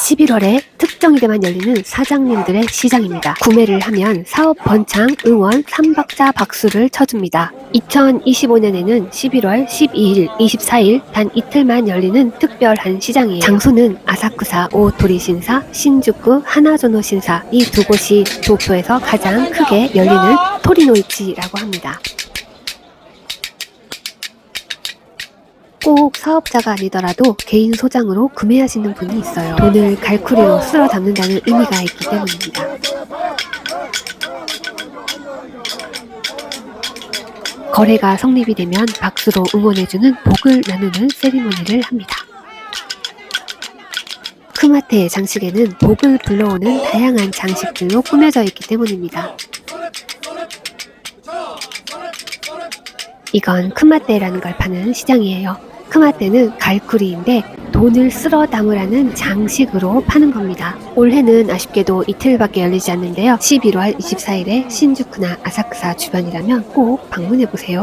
11월에 특정 일에만 열리는 사장님들의 시장입니다. 구매를 하면 사업 번창, 응원, 삼박자 박수를 쳐줍니다. 2025년에는 11월 12일, 24일 단 이틀만 열리는 특별한 시장이에요. 장소는 아사쿠사 오토리 신사, 신주쿠 하나조노 신사 이 두 곳이 도쿄에서 가장 크게 열리는 토리노이치라고 합니다. 꼭 사업자가 아니더라도 개인 소장으로 구매하시는 분이 있어요. 돈을 갈쿠리로 쓸어 담는다는 의미가 있기 때문입니다. 거래가 성립이 되면 박수로 응원해주는 복을 나누는 세리머니를 합니다. 크마테의 장식에는 복을 불러오는 다양한 장식들로 꾸며져 있기 때문입니다. 이건 크마테라는 걸 파는 시장이에요. 크마테는 갈쿠리인데 돈을 쓸어 담으라는 장식으로 파는 겁니다. 올해는 아쉽게도 이틀밖에 열리지 않는데요. 11월 24일에 신주쿠나 아사쿠사 주변이라면 꼭 방문해 보세요.